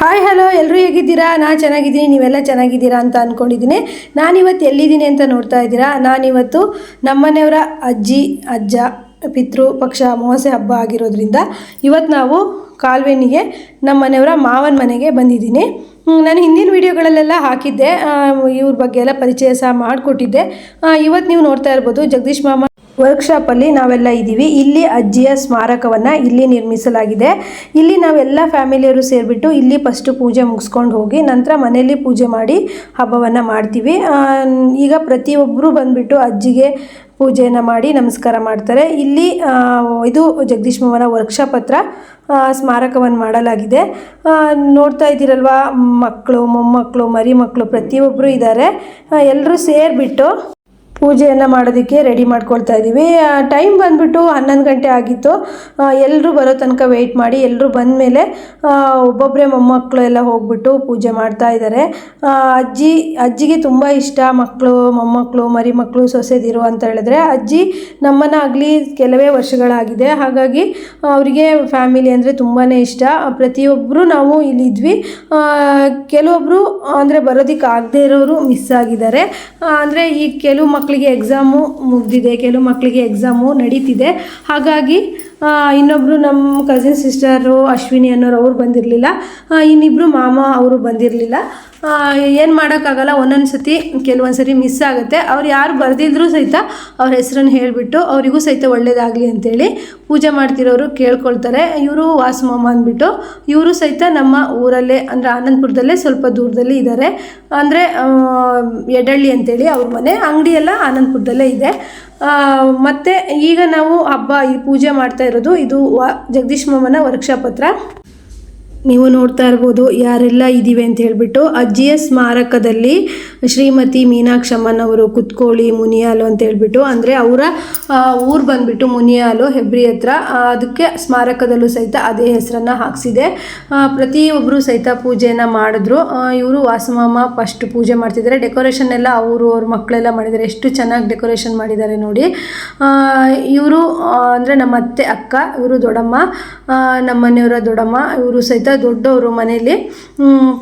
Hi hello ಎಲ್ಲರೂ ಹೇಗಿದ್ದೀರಾ? ನಾನು ಚೆನ್ನಾಗಿದ್ದೀನಿ, ನೀವೆಲ್ಲ ಚೆನ್ನಾಗಿದ್ದೀರಾ ಅಂತ ಅಂದ್ಕೊಂಡಿದ್ದೀನಿ ನಾನಿವತ್ತು ಎಲ್ಲಿದ್ದೀನಿ ಅಂತ ನೋಡ್ತಾ ಇದ್ದೀರಾ? ನಾನಿವತ್ತು ನಮ್ಮನೆಯವರ ಅಜ್ಜಿ, ಅಜ್ಜ, ಪಿತೃ, ಪಕ್ಷ ಅಮಾವಾಸ್ಯೆ ಹಬ್ಬ ಆಗಿರೋದ್ರಿಂದ ಇವತ್ತು ನಾವು ಕಾಲ್ವೆನಿಗೆ ನಮ್ಮನೆಯವರ ಮಾವನ ಮನೆಗೆ ಬಂದಿದ್ದೀನಿ. ನಾನು ಹಿಂದಿನ ವೀಡಿಯೋಗಳಲ್ಲೆಲ್ಲ ಹಾಕಿದ್ದೆ. ಇವ್ರ ಬಗ್ಗೆ ಎಲ್ಲ ಪರಿಚಯ ಸಹ ಮಾಡಿಕೊಟ್ಟಿದ್ದೆ. ಇವತ್ತು ನೀವು ನೋಡ್ತಾ ಇರ್ಬೋದು ಜಗದೀಶ್ ಮಾಮ ವರ್ಕ್ಶಾಪಲ್ಲಿ ನಾವೆಲ್ಲ ಇದ್ದೀವಿ. ಇಲ್ಲಿ ಅಜ್ಜಿಯ ಸ್ಮಾರಕವನ್ನು ಇಲ್ಲಿ ನಿರ್ಮಿಸಲಾಗಿದೆ. ಇಲ್ಲಿ ನಾವೆಲ್ಲ ಫ್ಯಾಮಿಲಿಯವರು ಸೇರಿಬಿಟ್ಟು ಇಲ್ಲಿ ಫಸ್ಟು ಪೂಜೆ ಮುಗಿಸ್ಕೊಂಡು ಹೋಗಿ ನಂತರ ಮನೆಯಲ್ಲಿ ಪೂಜೆ ಮಾಡಿ ಹಬ್ಬವನ್ನು ಮಾಡ್ತೀವಿ. ಈಗ ಪ್ರತಿಯೊಬ್ಬರು ಬಂದುಬಿಟ್ಟು ಅಜ್ಜಿಗೆ ಪೂಜೆಯನ್ನು ಮಾಡಿ ನಮಸ್ಕಾರ ಮಾಡ್ತಾರೆ. ಇಲ್ಲಿ ಇದು ಜಗದೀಶ್ ಮಾವನ ವರ್ಕ್ಶಾಪ್ ಹತ್ರ ಸ್ಮಾರಕವನ್ನು ಮಾಡಲಾಗಿದೆ. ನೋಡ್ತಾ ಇದ್ದೀರಲ್ವಾ, ಮಕ್ಕಳು, ಮೊಮ್ಮಕ್ಕಳು ಮರಿ ಮಕ್ಕಳು ಪ್ರತಿಯೊಬ್ಬರು ಇದ್ದಾರೆ ಎಲ್ಲರೂ ಸೇರಿಬಿಟ್ಟು ಪೂಜೆಯನ್ನು ಮಾಡೋದಕ್ಕೆ ರೆಡಿ ಮಾಡ್ಕೊಳ್ತಾ ಇದ್ದೀವಿ. ಟೈಮ್ ಬಂದುಬಿಟ್ಟು ಹನ್ನೊಂದು ಗಂಟೆ ಆಗಿತ್ತು. ಎಲ್ಲರೂ ಬರೋ ತನಕ ವೆಯ್ಟ್ ಮಾಡಿ ಎಲ್ಲರೂ ಬಂದ ಮೇಲೆ ಒಬ್ಬೊಬ್ಬರೇ ಮೊಮ್ಮಕ್ಕಳು ಎಲ್ಲ ಹೋಗ್ಬಿಟ್ಟು ಪೂಜೆ ಮಾಡ್ತಾ ಇದ್ದಾರೆ. ಅಜ್ಜಿ, ಅಜ್ಜಿಗೆ ತುಂಬ ಇಷ್ಟ ಮಕ್ಕಳು ಮೊಮ್ಮಕ್ಕಳು ಮರಿ ಮಕ್ಕಳು ಸೊಸೆದಿರು ಅಂತ ಹೇಳಿದ್ರೆ, ಅಜ್ಜಿ ನಮ್ಮನ್ನಾಗಲಿ ಕೆಲವೇ ವರ್ಷಗಳಾಗಿದೆ. ಹಾಗಾಗಿ ಅವರಿಗೆ ಫ್ಯಾಮಿಲಿ ಅಂದರೆ ತುಂಬಾ ಇಷ್ಟ. ಪ್ರತಿಯೊಬ್ಬರು ನಾವು ಇಲ್ಲಿದ್ವಿ. ಕೆಲವೊಬ್ಬರು ಅಂದರೆ ಬರೋದಕ್ಕೆ ಆಗದೇ ಇರೋರು ಮಿಸ್ ಆಗಿದ್ದಾರೆ. ಅಂದರೆ ಈ ಕೆಲವು ಮಕ್ಕಳಿಗೆ ಎಕ್ಸಾಮು ಮುಗಿದಿದೆ, ಕೆಲವು ಮಕ್ಕಳಿಗೆ ಎಕ್ಸಾಮು ನಡೀತಿದೆ. ಹಾಗಾಗಿ ಇನ್ನೊಬ್ಬರು ನಮ್ಮ ಕಸಿನ್ ಸಿಸ್ಟರು ಅಶ್ವಿನಿ ಅನ್ನೋರು ಅವ್ರು ಬಂದಿರಲಿಲ್ಲ. ಇನ್ನಿಬ್ಬರು ಮಾಮ ಅವರು ಬಂದಿರಲಿಲ್ಲ. ಏನು ಮಾಡೋಕ್ಕಾಗಲ್ಲ ಒಂದೊಂದು ಸತಿ ಕೆಲವೊಂದು ಸರಿ ಮಿಸ್ ಆಗುತ್ತೆ. ಅವ್ರು ಯಾರು ಬರೆದಿದ್ರು ಸಹಿತ ಅವ್ರ ಹೆಸರನ್ನು ಹೇಳಿಬಿಟ್ಟು ಅವರಿಗೂ ಸಹಿತ ಒಳ್ಳೇದಾಗಲಿ ಅಂತೇಳಿ ಪೂಜೆ ಮಾಡ್ತಿರೋರು ಕೇಳ್ಕೊಳ್ತಾರೆ. ಇವರು ವಾಸುಮಾಮ ಅಂದ್ಬಿಟ್ಟು, ಇವರು ಸಹಿತ ನಮ್ಮ ಊರಲ್ಲೇ, ಅಂದರೆ ಆನಂದಪುರದಲ್ಲೇ ಸ್ವಲ್ಪ ದೂರದಲ್ಲಿ ಇದ್ದಾರೆ ಅಂದರೆ ಎಡಳ್ಳಿ ಅಂತೇಳಿ ಅವ್ರ ಮನೆ, ಅಂಗಡಿ ಎಲ್ಲ ಆನಂದಪುರದಲ್ಲೇ ಇದೆ. ಮತ್ತು ಮತ್ತೆ ಈಗ ನಾವು ಹಬ್ಬ, ಈ ಪೂಜೆ ಮಾಡ್ತಾ ಇರೋದು ಇದು ವಾ, ಜಗದೀಶ್ ಮಾಮನ ವರ್ಕ್ಶಾಪ್ ಹತ್ರ. ನೀವು ನೋಡ್ತಾ ಇರ್ಬೋದು, ಯಾರೆಲ್ಲ ಇದ್ದೀವಿ ಅಂತ ಹೇಳ್ಬಿಟ್ಟು ಅಜ್ಜಿಯ ಸ್ಮಾರಕದಲ್ಲಿ ಶ್ರೀಮತಿ ಮೀನಾಕ್ಷಮ್ಮನವರು ಕುತ್ಕೋಳಿ ಮುನಿಯಾಲು ಅಂತ ಹೇಳ್ಬಿಟ್ಟು, ಅಂದರೆ ಅವರ ಊರು ಬಂದ್ಬಿಟ್ಟು ಮುನಿಯಾಲು ಹೆಬ್ರಿ ಹತ್ರ ಅದಕ್ಕೆ ಸ್ಮಾರಕದಲ್ಲೂ ಸಹಿತ ಅದೇ ಹೆಸರನ್ನು ಹಾಕ್ಸಿದೆ. ಪ್ರತಿಯೊಬ್ಬರು ಸಹಿತ ಪೂಜೆಯನ್ನು ಮಾಡಿದ್ರು. ಇವರು ವಾಸುಮಾಮ ಫಸ್ಟ್ ಪೂಜೆ ಮಾಡ್ತಿದ್ದಾರೆ. ಡೆಕೋರೇಷನ್ ಎಲ್ಲ ಅವರು ಅವ್ರ ಮಕ್ಕಳೆಲ್ಲ ಮಾಡಿದ್ದಾರೆ. ಎಷ್ಟು ಚೆನ್ನಾಗಿ ಡೆಕೋರೇಷನ್ ಮಾಡಿದ್ದಾರೆ ನೋಡಿ. ಇವರು ಅಂದರೆ ನಮ್ಮ ಅತ್ತೆ, ಅಕ್ಕ, ಇವರು ದೊಡ್ಡಮ್ಮ ನಮ್ಮ ಮನೆಯವರ ದೊಡ್ಡಮ್ಮ, ಇವರು ಸಹಿತ ದೊಡ್ಡವರು ಮನೆಯಲ್ಲಿ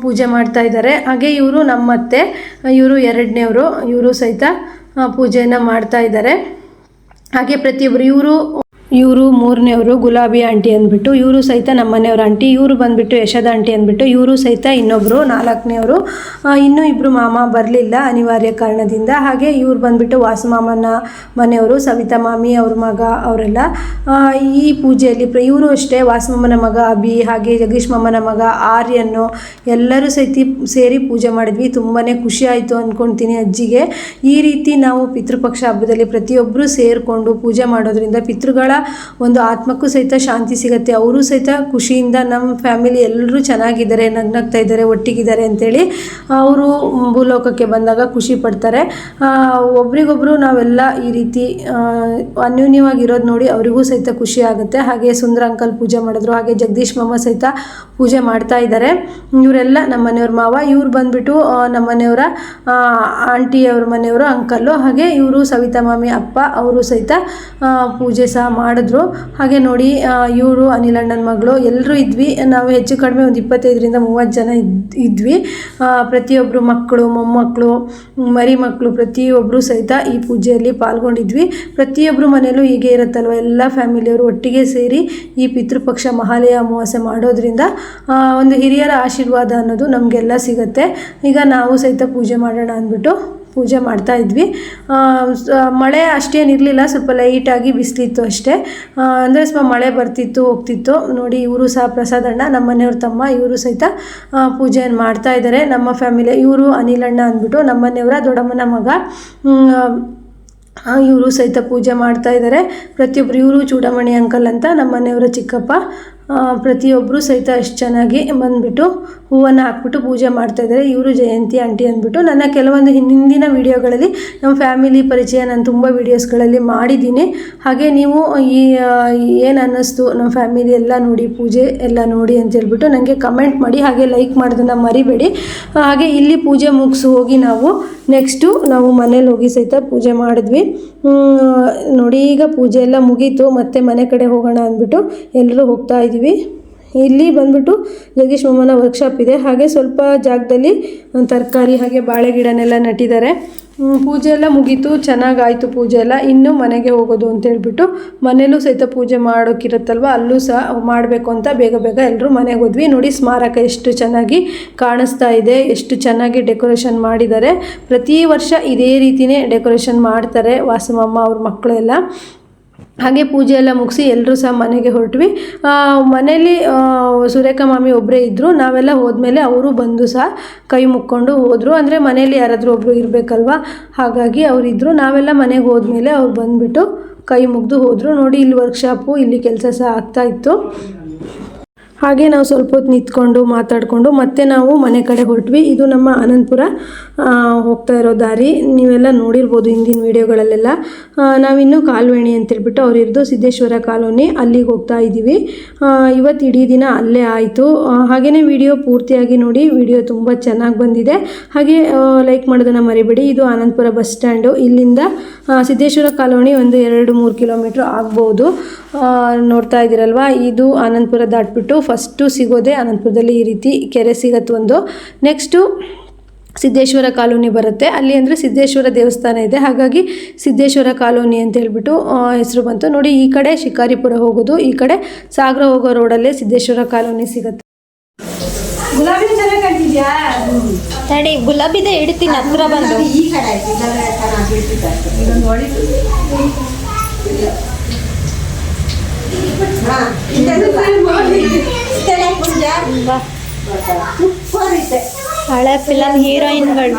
ಪೂಜೆ ಮಾಡ್ತಾ ಇದ್ದಾರೆ. ಹಾಗೆ ಇವರು ನಮ್ಮತ್ತೆ, ಇವರು ಎರಡನೇವರು, ಇವರು ಸಹಿತ ಪೂಜೆಯನ್ನು ಮಾಡ್ತಾ ಇದ್ದಾರೆ. ಹಾಗೆ ಪ್ರತಿಯೊಬ್ಬರು ಇವರು ಇವರು ಮೂರನೇವರು ಗುಲಾಬಿ ಆಂಟಿ ಅಂದ್ಬಿಟ್ಟು, ಇವರು ಸಹಿತ ನಮ್ಮ ಮನೆಯವ್ರ ಆಂಟಿ, ಇವರು ಬಂದ್ಬಿಟ್ಟು ಯಶದ ಆಂಟಿ ಅಂದ್ಬಿಟ್ಟು, ಇವರು ಸಹಿತ ಇನ್ನೊಬ್ಬರು ನಾಲ್ಕನೇವರು ಇನ್ನೂ ಇಬ್ಬರು ಮಾಮ ಬರಲಿಲ್ಲ ಅನಿವಾರ್ಯ ಕಾರಣದಿಂದ. ಹಾಗೆ ಇವ್ರು ಬಂದ್ಬಿಟ್ಟು ವಾಸುಮಾಮನ ಮನೆಯವರು, ಸವಿತಾ ಮಾಮಿ, ಅವ್ರ ಮಗ, ಅವರೆಲ್ಲ ಈ ಪೂಜೆಯಲ್ಲಿ ಪ್ರ, ಇವರು ಅಷ್ಟೇ ವಾಸು ಮಾಮನ ಮಗ ಅಭಿ, ಹಾಗೆ ಜಗದೀಶ್ ಮಾಮನ ಮಗ ಆರ್ಯನ್ನು ಎಲ್ಲರೂ ಸಹಿತ ಸೇರಿ ಪೂಜೆ ಮಾಡಿದ್ವಿ. ತುಂಬಾ ಖುಷಿ ಆಯಿತು ಅಂದ್ಕೊಳ್ತೀನಿ ಅಜ್ಜಿಗೆ. ಈ ರೀತಿ ನಾವು ಪಿತೃಪಕ್ಷ ಹಬ್ಬದಲ್ಲಿ ಪ್ರತಿಯೊಬ್ಬರು ಸೇರಿಕೊಂಡು ಪೂಜೆ ಮಾಡೋದ್ರಿಂದ ಪಿತೃಗಳ ಒಂದು ಆತ್ಮಕ್ಕೂ ಸಹಿತ ಶಾಂತಿ ಸಿಗುತ್ತೆ ಅವರು ಸಹಿತ ಖುಷಿಯಿಂದ ನಮ್ಮ ಫ್ಯಾಮಿಲಿ ಎಲ್ಲರೂ ಚೆನ್ನಾಗಿದ್ದಾರೆ ನಗ್ನಗ್ತಾ ಇದ್ದಾರೆ ಒಟ್ಟಿಗಿದ್ದಾರೆ ಅಂತೇಳಿ ಅವರು ಭೂಲೋಕಕ್ಕೆ ಬಂದಾಗ ಖುಷಿ ಪಡ್ತಾರೆ. ಆ, ಒಬ್ರಿಗೊಬ್ರು ನಾವೆಲ್ಲ ಈ ರೀತಿ ಅನ್ಯೂನ್ಯವಾಗಿ ಅನ್ಯೂನ್ಯವಾಗಿರೋದು ನೋಡಿ ಅವರಿಗೂ ಸಹಿತ ಖುಷಿ ಆಗುತ್ತೆ. ಹಾಗೆ ಸುಂದರ ಅಂಕಲ್ ಪೂಜೆ ಮಾಡಿದ್ರು ಹಾಗೆ ಜಗದೀಶ್ ಮಾಮ ಸಹಿತ ಪೂಜೆ ಮಾಡ್ತಾ ಇದ್ದಾರೆ. ಇವರೆಲ್ಲ ನಮ್ಮ ಮನೆಯವ್ರ ಮಾವ ಇವ್ರು ಬಂದ್ಬಿಟ್ಟು ನಮ್ಮ ಮನೆಯವರ ಆಂಟಿಯವ್ರ ಮನೆಯವರು ಅಂಕಲ್ಲು ಹಾಗೆ ಇವರು ಸವಿತಾ ಮಾಮಿ ಅಪ್ಪ ಅವರು ಸಹಿತ ಪೂಜೆ ಸಹ ಮಾಡಿದ್ರು. ಹಾಗೆ ನೋಡಿ ಇವರು ಅನಿಲಣ್ಣನ ಮಗಳು ಎಲ್ಲರೂ ಇದ್ವಿ. ನಾವು ಹೆಚ್ಚು ಕಡಿಮೆ ಒಂದು ಇಪ್ಪತ್ತೈದರಿಂದ ಮೂವತ್ತು ಜನ ಇದ್, ಇದ್ವಿ. ಪ್ರತಿಯೊಬ್ಬರು ಮಕ್ಕಳು ಮೊಮ್ಮಕ್ಕಳು ಮರಿ ಮಕ್ಕಳು ಪ್ರತಿಯೊಬ್ಬರು ಸಹಿತ ಈ ಪೂಜೆಯಲ್ಲಿ ಪಾಲ್ಗೊಂಡಿದ್ವಿ. ಪ್ರತಿಯೊಬ್ಬರು ಮನೆಯಲ್ಲೂ ಹೀಗೆ ಇರುತ್ತಲ್ವ? ಎಲ್ಲ ಫ್ಯಾಮಿಲಿಯವರು ಒಟ್ಟಿಗೆ ಸೇರಿ ಈ ಪಿತೃಪಕ್ಷ ಮಹಾಲಯ ಅಮಾವಾಸ್ಯೆ ಮಾಡೋದ್ರಿಂದ ಒಂದು ಹಿರಿಯರ ಆಶೀರ್ವಾದ ಅನ್ನೋದು ನಮಗೆಲ್ಲ ಸಿಗುತ್ತೆ. ಈಗ ನಾವು ಸಹಿತ ಪೂಜೆ ಮಾಡೋಣ ಅಂದ್ಬಿಟ್ಟು ಪೂಜೆ ಮಾಡ್ತಾ ಇದ್ವಿ. ಮಳೆ ಅಷ್ಟೇನು ಮಳೆ ಅಷ್ಟೇನಿರಲಿಲ್ಲ ಸ್ವಲ್ಪ ಲೈಟಾಗಿ ಬಿಸಿಲಿತ್ತು ಅಷ್ಟೇ. ಅಂದರೆ ಸ್ವಲ್ಪ ಮಳೆ ಬರ್ತಿತ್ತು, ಹೋಗ್ತಿತ್ತು. ನೋಡಿ, ಇವರು ಸಹ ಪ್ರಸಾದಣ್ಣ ನಮ್ಮ ಮನೆಯವ್ರ ತಮ್ಮ, ಇವರು ಸಹಿತ ಪೂಜೆಯನ್ನು ಮಾಡ್ತಾ ಇದ್ದಾರೆ ನಮ್ಮ ಫ್ಯಾಮಿಲಿ, ಇವರು ಅನಿಲಣ್ಣ ಅಂದ್ಬಿಟ್ಟು, ನಮ್ಮ ಮನೆಯವರ ದೊಡ್ಡಮ್ಮನ ಮಗ ಇವರು ಸಹಿತ ಪೂಜೆ ಮಾಡ್ತಾ ಇದ್ದಾರೆ ಪ್ರತಿಯೊಬ್ಬರು ಇವರು ಚೂಡಮಣಿ ಅಂಕಲ್ ಅಂತ, ನಮ್ಮ ಮನೆಯವರ ಚಿಕ್ಕಪ್ಪ ಪ್ರತಿಯೊಬ್ಬರು ಸಹಿತ ಅಷ್ಟು ಚೆನ್ನಾಗಿ ಬಂದುಬಿಟ್ಟು ಹೂವನ್ನು ಹಾಕ್ಬಿಟ್ಟು ಪೂಜೆ ಮಾಡ್ತಾಯಿದ್ದಾರೆ ಇವರು ಜಯಂತಿ, ಆಂಟಿ ಅಂದ್ಬಿಟ್ಟು ನನ್ನ ಕೆಲವೊಂದು ಹಿಂದಿನ ವಿಡಿಯೋಗಳಲ್ಲಿ ನಮ್ಮ ಫ್ಯಾಮಿಲಿ ಪರಿಚಯ ನಾನು ತುಂಬ ವೀಡಿಯೋಸ್ಗಳಲ್ಲಿ ಮಾಡಿದ್ದೀನಿ. ಹಾಗೆ ನೀವು ಈ ಏನು ಅನ್ನಿಸ್ತು ನಮ್ಮ ಫ್ಯಾಮಿಲಿ ಎಲ್ಲ ನೋಡಿ, ಪೂಜೆ ಎಲ್ಲ ನೋಡಿ ಅಂತ ಹೇಳ್ಬಿಟ್ಟು ನನಗೆ ಕಮೆಂಟ್ ಮಾಡಿ, ಹಾಗೆ ಲೈಕ್ ಮಾಡೋದನ್ನು ಮರಿಬೇಡಿ. ಹಾಗೆ ಇಲ್ಲಿ ಪೂಜೆ ಮುಗಿಸಿ ಹೋಗಿ ನಾವು ನೆಕ್ಸ್ಟು ನಾವು ಮನೇಲಿ ಹೋಗಿ ಸಹಿತ ಪೂಜೆ ಮಾಡಿದ್ವಿ. ನೋಡಿ, ಈಗ ಪೂಜೆ ಎಲ್ಲ ಮುಗೀತು, ಮತ್ತೆ ಮನೆ ಕಡೆ ಹೋಗೋಣ ಅಂದ್ಬಿಟ್ಟು ಎಲ್ಲರೂ ಹೋಗ್ತಾ ಇದ್ದೀವಿ ಇಲ್ಲಿ ಬಂದ್ಬಿಟ್ಟು ಜಗೀಶ್ ಮಾಮನ ವರ್ಕ್ಶಾಪ್ ಇದೆ. ಹಾಗೆ ಸ್ವಲ್ಪ ಜಾಗದಲ್ಲಿ ತರಕಾರಿ, ಹಾಗೆ ಬಾಳೆ ಗಿಡನೆಲ್ಲ ನಟ್ಟಿದ್ದಾರೆ. ಪೂಜೆ ಎಲ್ಲ ಮುಗೀತು, ಚೆನ್ನಾಗಾಯಿತು ಪೂಜೆ ಎಲ್ಲ. ಇನ್ನು ಮನೆಗೆ ಹೋಗೋದು ಅಂತ ಹೇಳ್ಬಿಟ್ಟು ಮನೇಲೂ ಸಹಿತ ಪೂಜೆ ಮಾಡೋಕ್ಕಿರುತ್ತಲ್ವ ಅಲ್ಲೂ ಸಹ ಮಾಡಬೇಕು ಅಂತ ಬೇಗ ಬೇಗ ಎಲ್ಲರೂ ಮನೆಗೆ ಹೋದ್ವಿ. ನೋಡಿ ಸ್ಮಾರಕ ಎಷ್ಟು ಚೆನ್ನಾಗಿ ಕಾಣಿಸ್ತಾ ಇದೆ, ಎಷ್ಟು ಚೆನ್ನಾಗಿ ಡೆಕೋರೇಷನ್ ಮಾಡಿದ್ದಾರೆ. ಪ್ರತಿ ವರ್ಷ ಇದೇ ರೀತಿಯೇ ಡೆಕೋರೇಷನ್ ಮಾಡ್ತಾರೆ ವಾಸಮಮ್ಮ ಅವ್ರ ಮಕ್ಕಳು ಎಲ್ಲ ಹಾಗೆ ಪೂಜೆ ಎಲ್ಲ ಮುಗಿಸಿ ಎಲ್ಲರೂ ಸಹ ಮನೆಗೆ ಹೊರಟ್ವಿ. ಮನೆಯಲ್ಲಿ ಸುರೇಖಾ ಮಾಮಿ ಒಬ್ಬರೇ ಇದ್ದರು ನಾವೆಲ್ಲ ಹೋದ್ಮೇಲೆ ಅವರು ಬಂದು ಸಹ ಕೈ ಮುಕ್ಕೊಂಡು ಹೋದರು. ಅಂದರೆ ಮನೇಲಿ ಯಾರಾದರೂ ಒಬ್ಬರು ಇರಬೇಕಲ್ವ? ಹಾಗಾಗಿ ಅವರಿದ್ದರು ನಾವೆಲ್ಲ ಮನೆಗೆ ಹೋದ್ಮೇಲೆ ಅವ್ರು ಬಂದುಬಿಟ್ಟು ಕೈ ಮುಗಿದು ಹೋದರು. ನೋಡಿ, ಇಲ್ಲಿ ವರ್ಕ್ಶಾಪು ಇಲ್ಲಿ ಕೆಲಸ ಸಹ ಆಗ್ತಾ ಇತ್ತು. ಹಾಗೆ ನಾವು ಸ್ವಲ್ಪ ಹೊತ್ತು ನಿಂತ್ಕೊಂಡು ಮಾತಾಡಿಕೊಂಡು ಮತ್ತೆ ನಾವು ಮನೆ ಕಡೆ ಹೊರಟ್ವಿ. ಇದು ನಮ್ಮ ಅನಂತಪುರ ಹೋಗ್ತಾ ಇರೋ ದಾರಿ. ನೀವೆಲ್ಲ ನೋಡಿರ್ಬೋದು ಹಿಂದಿನ ವೀಡಿಯೋಗಳಲ್ಲೆಲ್ಲ. ನಾವಿನ್ನೂ ಕಾಲುವೆಣಿ ಅಂತೇಳ್ಬಿಟ್ಟು ಅವ್ರಿರ್ದು ಸಿದ್ದೇಶ್ವರ ಕಾಲೋನಿ ಅಲ್ಲಿಗೆ ಹೋಗ್ತಾ ಇದ್ದೀವಿ. ಇವತ್ತು ಇಡೀ ದಿನ ಅಲ್ಲೇ ಆಯಿತು. ಹಾಗೆಯೇ ವಿಡಿಯೋ ಪೂರ್ತಿಯಾಗಿ ನೋಡಿ, ವಿಡಿಯೋ ತುಂಬ ಚೆನ್ನಾಗಿ ಬಂದಿದೆ. ಹಾಗೆ ಲೈಕ್ ಮಾಡೋದನ್ನು ಮರಿಬೇಡಿ. ಇದು ಆನಂದಪುರ ಬಸ್ ಸ್ಟ್ಯಾಂಡು. ಇಲ್ಲಿಂದ ಸಿದ್ದೇಶ್ವರ ಕಾಲೋನಿ ಒಂದು ಎರಡು ಮೂರು ಕಿಲೋಮೀಟ್ರ್ ಆಗ್ಬೋದು. ನೋಡ್ತಾ ಇದ್ದೀರಲ್ವ? ಇದು ಆನಂದಪುರ ದಾಟ್ಬಿಟ್ಟು ಫಸ್ಟು ಸಿಗೋದೇ ಅನಂತಪುರದಲ್ಲಿ ಈ ರೀತಿ ಕೆರೆ ಸಿಗತ್ತೆ ಒಂದು. ನೆಕ್ಸ್ಟು ಸಿದ್ದೇಶ್ವರ ಕಾಲೋನಿ ಬರುತ್ತೆ. ಅಲ್ಲಿ ಅಂದರೆ ಸಿದ್ದೇಶ್ವರ ದೇವಸ್ಥಾನ ಇದೆ. ಹಾಗಾಗಿ ಸಿದ್ದೇಶ್ವರ ಕಾಲೋನಿ ಅಂತ ಹೇಳ್ಬಿಟ್ಟು ಹೆಸರು ಬಂತು. ನೋಡಿ ಈ ಕಡೆ ಶಿಕಾರಿಪುರ ಹೋಗೋದು ಈ ಕಡೆ ಸಾಗರ ಹೋಗೋ ರೋಡಲ್ಲೇ ಸಿದ್ದೇಶ್ವರ ಕಾಲೋನಿ ಸಿಗುತ್ತೆ. ತಡಿ ಗುಲಾಬಿದೆ ಇಡ್ತೀನಿ ಹತ್ರ ಬಂದು. ಈ ಕಡೆ ಆಯ್ತು ಇಲ್ಲಾಂದ್ರೆ ಚೆನ್ನಾಗಿ ಬೀಳ್ತಿತ್ತು ಹಾ, ಇದೆಲ್ಲ ಇದೆಲ್ಲ ಪುಂಜ ಬಾ. ಸೂಪರ್ ಇದೆ ಹಳೆ ಫಿಲಮ್ ಹೀರೋಯಿನ್ಗಳು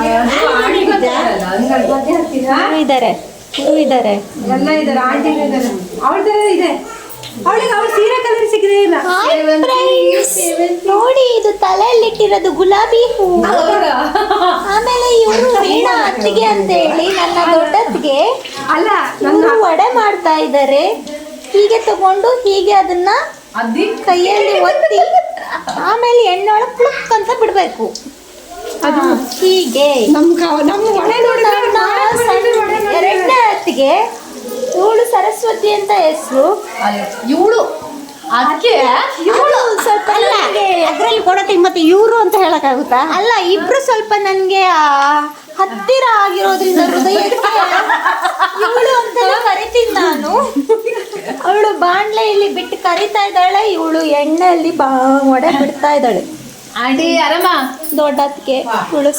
ಇದ್ದಾರೆ ಇದಾರೆ ಇದ್ದಾರೆ ಎಲ್ಲ ಇದ್ದಾರೆ ಆಂಟಿ ಅವಳ ಥರ ಇದೆ. ಅವಳಿಗೆ ಅವಳ ಸೀರೆ ಕಲರ್ ಸಿಗದೇ ಇಲ್ಲ. ನೋಡಿ ಇದು ತಲೆಯಲ್ಲಿ ಇಟ್ಟಿರೋದು ಗುಲಾಬಿ ಹೂ. ಆಮೇಲೆ ಇವರು ವೀಣಾ ಅತ್ತಿಗೆ ಅಂತ ಹೇಳಿ ನನ್ನ ದೊಡ್ಡತ್ತಿಗೆ ಅಲ್ಲ ನನ್ನ ವಡೆ ಮಾಡ್ತಾ ಇದ್ದಾರೆ. ಹೀಗೆ ತಗೊಂಡು ಹೀಗೆ ಅದನ್ನ ಕೈಯಲ್ಲಿ ಒತ್ತಿ ಆಮೇಲೆ ಎಣ್ಣೊಳಗೆ ಪ್ಲುಕ್ ಅಂತ ಬಿಡ್ಬೇಕು. ಅದು ಹೀಗೆ. ಎರಡನೇ ಅತ್ತಿಗೆ ಇವಳು ಸರಸ್ವತಿ ಅಂತ ಹೆಸರು. ಇವಳು ಅದಕ್ಕೆ ಇವಳು ಸ್ವಲ್ಪ ನನಗೆ ಅದ್ರಲ್ಲಿ ಕೊಡತ್ತೆ ಮತ್ತೆ ಇವರು ಅಂತ ಹೇಳಕ್ಕಾಗುತ್ತಾ? ಅಲ್ಲ ಇಬ್ರು ಸ್ವಲ್ಪ ನನಗೆ ಹತ್ತಿರ ಆಗಿರೋದ್ರಿಂದ ಹೃದಯಕ್ಕೆ ಇವಳು ಅಂತೆಲ್ಲ ಕರಿತೀನಿ ನಾನು. ಅವಳು ಬಾಣ್ಲೆ ಇಲ್ಲಿ ಬಿಟ್ಟು ಕರಿತಾ ಇದ್ದಾಳೆ ಇವಳು ಎಣ್ಣೆಯಲ್ಲಿ ಬಾ ಒಡೆ ಬಿಡ್ತಾ ಇದ್ದಾಳೆ. ಆಂಟಿ ಆರಾಮ? ದೊಡ್ಡಕ್ಕೆ ಇವಳು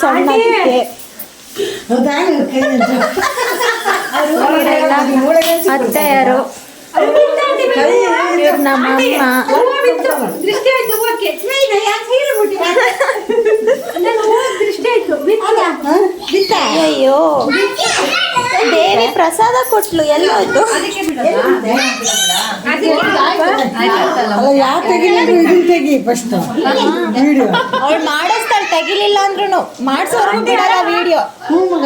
ಇವರೆಲ್ಲ ಅತ್ತೆಯರು ನಮ್ಮ ಅಮ್ಮ ಅಯ್ಯೋ ದೇವಿ ಪ್ರಸಾದ ಕೊಟ್ಲು ಎಲ್ಲೋಯ್ತು ಅವಳು ಮಾಡಿಸ್ತಾಳೆ ತೆಗಿಲಿಲ್ಲ ಅಂದ್ರೂ ಮಾಡ್ಸೋರು ಬಿಡಲ್ಲ ವಿಡಿಯೋ ಹ್ಞೂ ಮಗ.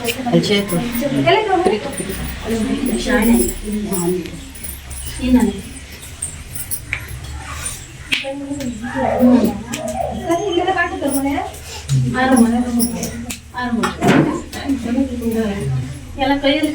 ಬೋರ್ಡ್ ಮಾಡ್ದ್ಯಾ ಎಲ್ಲ ಕೈಯಲ್ಲಿ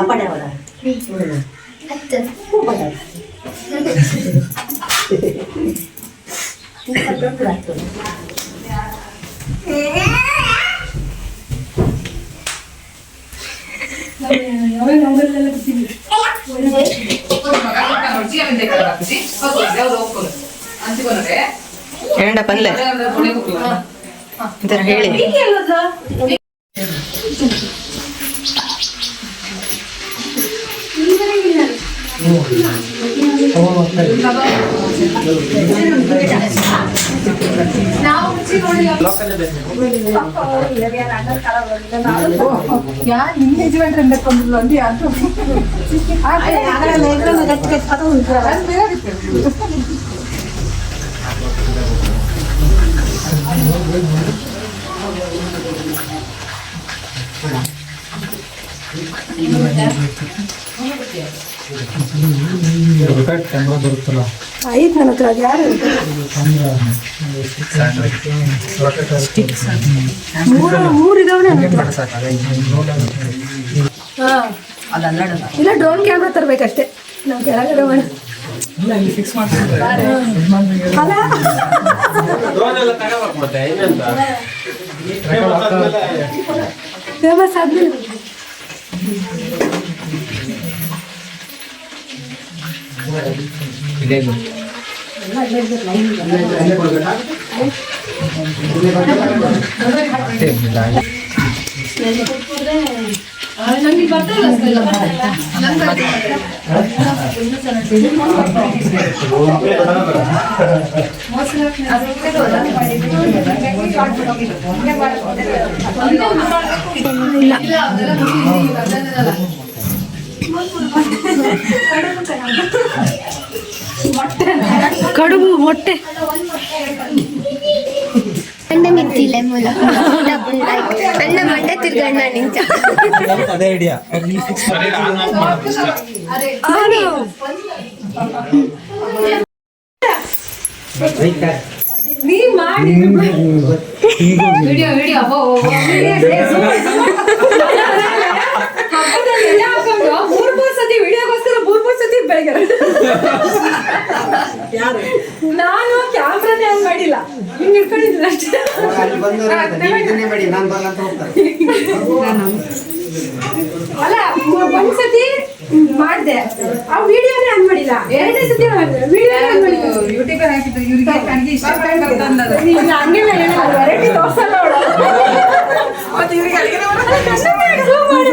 ಅಪ್ಪಡೆ ಅವರ ಹೇಳ ಬಂದ್ಲೆ ಹೇಳಿ ಯಾ ನಿನ್ನ ಯಜಮಾನ್ರು ಅಂತ ಕೊಂಡ್ರು ಅಂತ ಯಾರು ಕ್ಯಾಮ್ರಾ ಬರುತ್ತಲ್ಲ ಐದು ನನ್ನ ಯಾರು? ಮೂರು ಮೂರು ಇದಾವೆ ಇಲ್ಲ ಡ್ರೋನ್ ಕ್ಯಾಮ್ರಾ ತರಬೇಕಷ್ಟೇ. ನಾವು ಕೆಳಗಡೆ ಮಾಡಿ ಫೇಮಸ್ ಇಲ್ಲಿ ಫಿಕ್ಸ್ ಮಾಡ್ತಾರೆ ಅಲ್ಲ ಫೇಮಸ್ ಆದ್ಮೇಲೆ ಕಡುಬು ಮೊಟ್ಟೆ ಅಣ್ಣ ಮಿತ್ತಿಲ್ಲ ಮೂಲ ಅಣ್ಣ ಮಂಡ ತಿರ್ಗಣ್ಣ ನಿಂತ ಅದೇ ಐಡಿಯಾ ಇಲ್ಲಿ ಫಿಕ್ಸ್ ನೀ ಮಾಡಿ ವಿಡಿಯೋ ವಿಡಿಯೋ ಮೂರ್ ಮೂರ್ ಸತಿ ವಿಡಿಯೋಗೋಸ್ಕರ ಮೂರ್ ಮೂರ್ ಸತಿ ಬೆಳಗ್ಗೆ. ನಾನು ಕ್ಯಾಮ್ರಾನೇ ಆನ್ ಮಾಡಿಲ್ಲ. ಹಿಂಗ್ ಅಷ್ಟೇ. ಅಲ್ಲಿ ಬಂದವರು ಇದನ್ನೇ ಮಾಡಿ ನಾನು ಬರಲ್ಲ ಅಂತ ಹೋಗ್ತಾರೆ. ಅಲ್ಲ ಒಂದ್ ಸತಿ ಮಾಡ್ದೆ. ಆ ವಿಡಿಯೋನೇ ಆನ್ ಮಾಡಿಲ್ಲ. ಎರಡನೇ ಸತಿ ಮಾಡ್ದೆ. ವಿಡಿಯೋ ಆನ್ ಮಾಡಿಲ್ಲ. ಯೂಟ್ಯೂಬ್ ಹಾಕಿದ್ರು ಇವ್ರಿಗೆ ನನಗೆ ಇಷ್ಟ ಹಂಗೆಲ್ಲ ಹೇಳಲ್ಲ. ಮಾಡಿ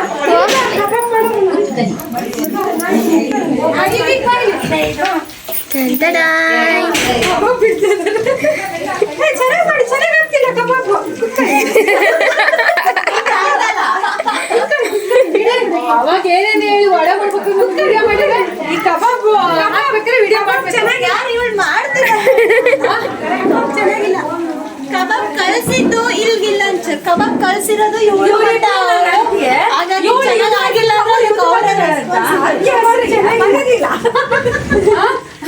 ಅವಾಗ ಏನೇನು ಹೇಳಿ ಒಡ ಮಾಡ್ಬೇಕು ವಿಡಿಯೋ ಮಾಡಿದ್ರೆ ಈ ಕಬಾಬ್ ಹಾಕ್ಬೇಕಾದ್ರೆ ವಿಡಿಯೋ ಮಾಡ್ಬೇಕು. ಯಾರು ಇವಳು ಮಾಡ್ತಾರೆ? ಚೆನ್ನಾಗಿಲ್ಲ. ಕಬಾಬ್ ಕಳ್ಸಿದ್ದು ಇಲ್ಗಿಲ್ಲ ಅಂತ. ಕಬಾಬ್ ಕಳ್ಸಿರೋದು ಇವಳು ಹಾಗಾಗಿ ಚೆನ್ನಾಗಿಲ್ಲ ಅಂದ್ರೆ ಇವ್ಳು ಅವ್ರ responsibility.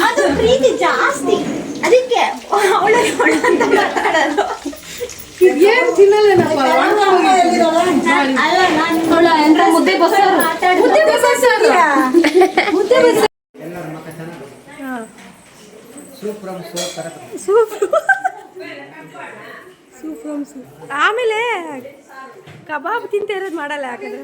ಅದು ಪ್ರೀತಿ ಜಾಸ್ತಿ. ಅದಕ್ಕೆ ಅವಳ ಅಂತ ಮಾತಾಡೋದು. ಏನ್ ಅಲ್ಲ ನಾನು ಮುದ್ದೆ ಬಸ್ಸಾರು? ಮುದ್ದೆ ಬಸ್ಸಾರು? ಮುದ್ದೆ ಬಸ್ಸಾರು? ಸೂಪ್ರಮ್ ಆಮೇಲೆ ಕಬಾಬ್ ತಿಂತ ಇರೋದು ಮಾಡಲ್ಲ ಯಾಕಂದ್ರೆ?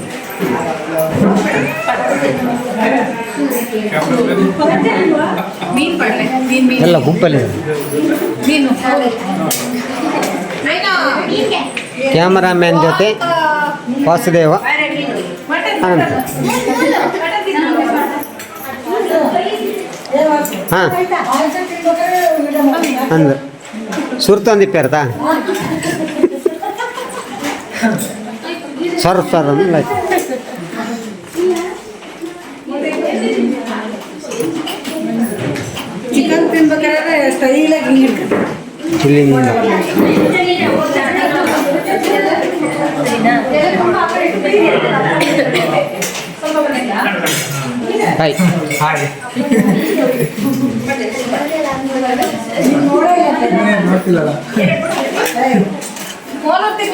ಮೀನ್ ಎಲ್ಲ ಗುಂಪಲ್ಲಿ? ಕ್ಯಾಮರಾಮ್ಯಾನ್ ಜೊತೆ ವಾಸುದೇವ. ಅನಂತ ಹಾಂ ಅಂದು ಸುರ್ತೊಂದಿಪ್ಪಾರತ ಸರ್ ಸರ್ ಅಂದ್ಲ ಚಿಕನ್ ತಿನ್ಬೇಕಾದ್ರೆ ಇಲ್ಲಿಂದ ಹಾಯ್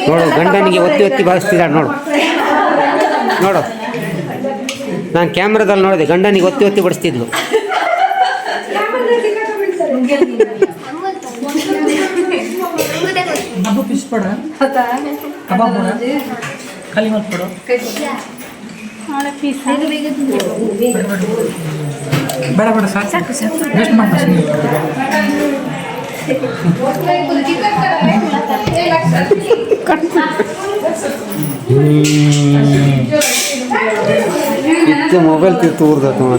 ನೋಡು, ಗಂಡನಿಗೆ ಒತ್ತಿ ಒತ್ತಿ ಬಳಸ್ತೀರ ನೋಡು. ನೋಡು. ನಾನು ಕ್ಯಾಮ್ರಾದಲ್ಲಿ ನೋಡಿದೆ, ಗಂಡನಿಗೆ ಒತ್ತಿ ಒತ್ತಿ ಬಡಿಸ್ತಿದ್ಲು कुछ पढ़। रहा पता है अब आप पढ़। रहे खाली मत पढ़ो। और बड़ा बड़ा साथ। साथ नेक्स्ट मंथ में कट हम्म। इतने मोबाइल पे तोड़ देता हूँ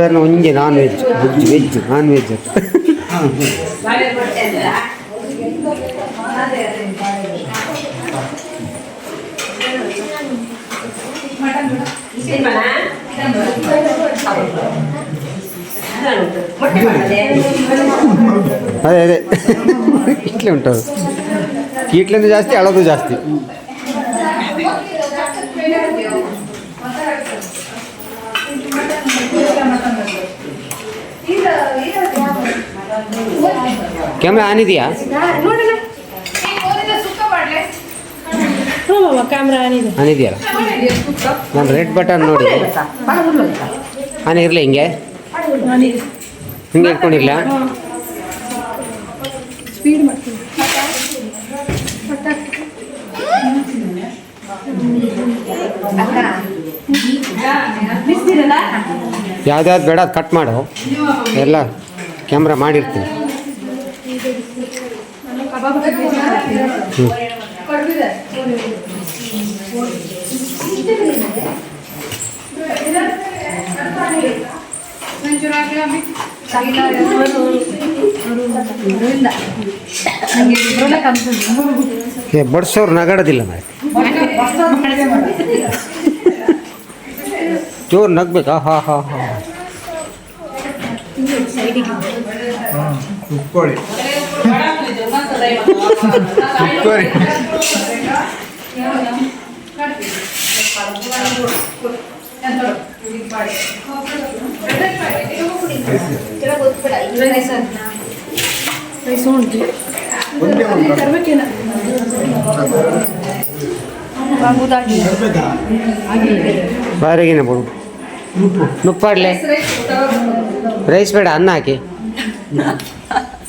यार Hinge non veg veg non veg ಅದೇ ಅದೇ. ಇಟ್ಲೆ ಉಂಟದು ಅಂದ್ರೆ ಜಾಸ್ತಿ ಅಳೋದು ಜಾಸ್ತಿ. ಕ್ಯಾಮ್ರಾ ಆನ್ ಇದೆಯಾ? ಆನ್ ಇದೆಯಲ್ಲ? ನಾನು ರೆಡ್ ಬಟನ್ ನೋಡಿ. ಆನ್ ಇರಲಿ ಹಿಂಗೆ. ಹಿಂಗೆ ಮಾಡ್ತೀನಿ. ಯಾವ್ದ್ಯಾವ್ದು ಬೇಡ ಅದು ಕಟ್ ಮಾಡು. ಎಲ್ಲ ಕ್ಯಾಮ್ರಾ ಮಾಡಿರ್ತೀನಿ. ಬಡ್ಸೋರು ನಗಾಡೋದಿಲ್ಲ ಮಾಡಿ ಜೋರು ನಗ್ಬೇಕಾ ಹಾ ಹಾ ಹಾ ಉಪ್ಕೊಳ್ಳಿ ಉಪ್ಕೊಳ್ಳಿ ರೈಸ್ ಉಂಟು ತರ್ಬೇಕೇನ ಬಾರಿಗಿನ ಬಿಡು ನುಪ್ಪಾಡ್ಲೆ ರೈಸ್ ಬೇಡ ಅನ್ನ ಹಾಕಿ.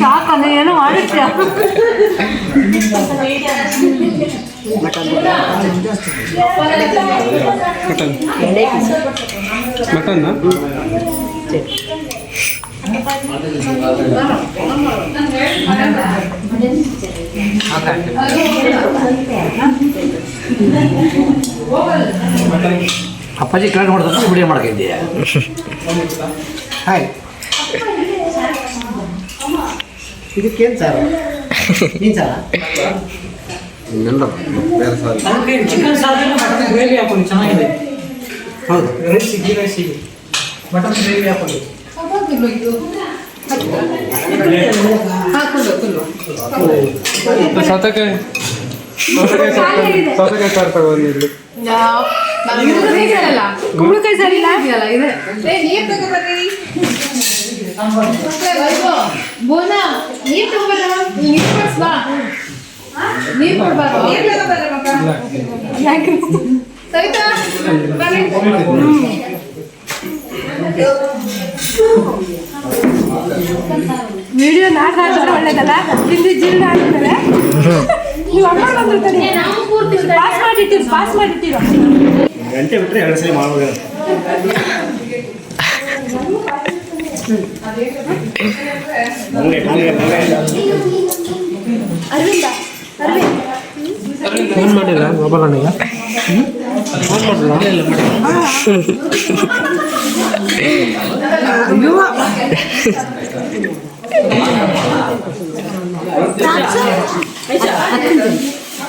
ಸಾಕಲ್ಲ ಏನೋ ಮಾಡಿರ್ತೀಯ ಮಟನ್ನ ಅಪ್ಪಾಜಿ ಕೆಳಗೆ ಹೊಡೆದ್ರೆ ವಿಡಿಯೋ ಮಾಡ್ಕಿದ್ದೀಯ ಹಾಯ್. ಇದಕ್ಕೇನು ಸರ್? ಏನು ಸರ್? ಚಿಕನ್ ಮಟನ್ ಗ್ರೇವಿ ಹಾಕೊಳ್ಳಿ ಚೆನ್ನಾಗಿದೆ. ಹೌದು. Rice ghee rice mutton gravy ಹಾಕೊಳ್ಳಿ ಸೌತೆಕಾಯಿ. ಸೌತೆಕಾಯಿ ಸಾರು ಸೌತೆಕಾಯಿ ಸಾರು ಇಲ್ಲಿ ಕುಂಬಳಕಾಯಿ ಸರಿ ಇಲ್ಲ ವಿಡಿಯೋ ನಾಶ ಆಗಿದ್ರೆ ಒಳ್ಳೇದಲ್ಲ? ತಿಂದು ಜೀರ್ಣ ಆಗಿದ್ಮೇಲೆ ನೀವು ಅಮ್ಮ ಬಂದಿರ್ತಾರೆ ಪಾಸ್ ಮಾಡಿಟ್ಟಿರು ಪಾಸ್ ಮಾಡಿಟ್ಟಿರು. ಗಂಟೆ ಬಿಟ್ಟರೆ ಎರಡು ಸಲ ಮಾಡ್ಬೋದು ಹಂಗೆ ಹಂಗೆ ಹಂಗೆ. ಫೋನ್ ಮಾಡಿಲ್ಲ ಮೊಬೈಲ್ ಅಣ್ಣಿಗೆ ಫೋನ್ ಮಾಡಿಲ್ಲ ತರ್ಲೆ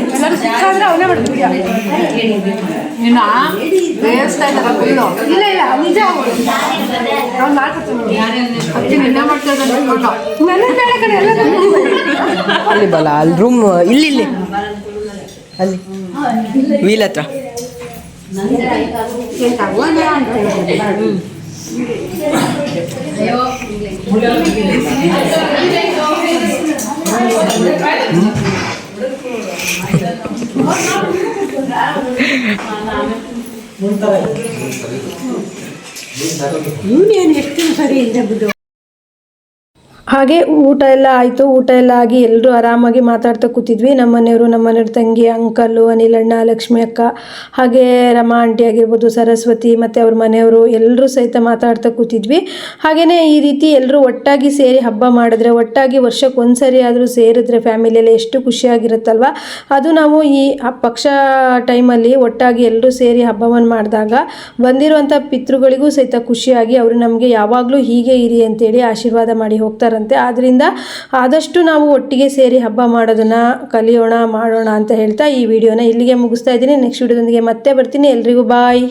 ಮಾಡ್ಕೊಡ್ತಾರೆ ಎಲ್ಲರೂ ಸಿಕ್ಕಾದ್ರೆ ಅವನೇ ಮಾಡ್ತೀವಿ ಇನ್ನ ಬೇಯಿಸ್ತಾ ಇಲ್ಲ ಇಲ್ಲ ನಿಜ. ಅವ್ನು ಮಾಡ್ಕೊಡ್ತೀನಿ ಅಕ್ಕಿ ನಿನ್ನೆ ಮಾಡ್ತಿದ್ದಾನೆ ಫೋಟೋ ನನ್ನ ಬೇಡ ಕಡೆ ಎಲ್ಲ ಅಲ್ಲಿ ಬಲ ಅಲ್ಲಿ ರೂಮ್ ಇಲ್ಲಿ ಇಲ್ಲಿ. ಅಲ್ಲಿ. ವೀಲ್ ಹತ್ರ. ಇವನೇನು ಎಷ್ಟು ಸರಿ ಇಲ್ಲ ಬಿಡು ಹಾಗೆ ಊಟ ಎಲ್ಲ ಆಯಿತು, ಊಟ ಎಲ್ಲ ಆಗಿ ಎಲ್ಲರೂ ಆರಾಮಾಗಿ ಮಾತಾಡ್ತಾ ಕೂತಿದ್ವಿ. ನಮ್ಮ ಮನೆಯವರು ನಮ್ಮ ಮನೆಯವ್ರ ತಂಗಿ, ಅಂಕಲು ಅನಿಲಣ್ಣ ಲಕ್ಷ್ಮಿ ಅಕ್ಕ, ಹಾಗೆ ರಮಾ ಆಂಟಿ ಆಗಿರ್ಬೋದು, ಸರಸ್ವತಿ ಮತ್ತು ಅವ್ರ ಮನೆಯವರು ಎಲ್ಲರೂ ಸಹಿತ ಮಾತಾಡ್ತಾ ಕೂತಿದ್ವಿ. ಹಾಗೆಯೇ ಈ ರೀತಿ ಎಲ್ಲರೂ ಒಟ್ಟಾಗಿ ಸೇರಿ ಹಬ್ಬ ಮಾಡಿದ್ರೆ, ಒಟ್ಟಾಗಿ ವರ್ಷಕ್ಕೆ ಒಂದು ಸರಿ ಆದರೂ ಸೇರಿದ್ರೆ ಫ್ಯಾಮಿಲಿಯಲ್ಲಿ ಎಷ್ಟು ಖುಷಿಯಾಗಿರುತ್ತಲ್ವ? ಅದು ನಾವು ಈ ಪಕ್ಷ ಟೈಮಲ್ಲಿ ಒಟ್ಟಾಗಿ ಎಲ್ಲರೂ ಸೇರಿ ಹಬ್ಬವನ್ನು ಮಾಡಿದಾಗ ಬಂದಿರುವಂಥ ಪಿತೃಗಳಿಗೂ ಸಹಿತ ಖುಷಿಯಾಗಿ ಅವರು ನಮಗೆ ಯಾವಾಗಲೂ ಹೀಗೆ ಇರಿ ಅಂತೇಳಿ ಆಶೀರ್ವಾದ ಮಾಡಿ ಹೋಗ್ತಾರಂತೆ ಆದ್ದರಿಂದ ಆದಷ್ಟು ನಾವು ಒಟ್ಟಿಗೆ ಸೇರಿ ಹಬ್ಬ ಮಾಡೋದನ್ನು ಕಲಿಯೋಣ, ಮಾಡೋಣ ಅಂತ ಹೇಳ್ತಾ ಈ ವಿಡಿಯೋನ ಇಲ್ಲಿಗೆ ಮುಗಿಸ್ತಾ ಇದ್ದೀನಿ. ನೆಕ್ಸ್ಟ್ ವಿಡಿಯೋದೊಂದಿಗೆ ಮತ್ತೆ ಬರ್ತೀನಿ. ಎಲ್ರಿಗೂ ಬಾಯ್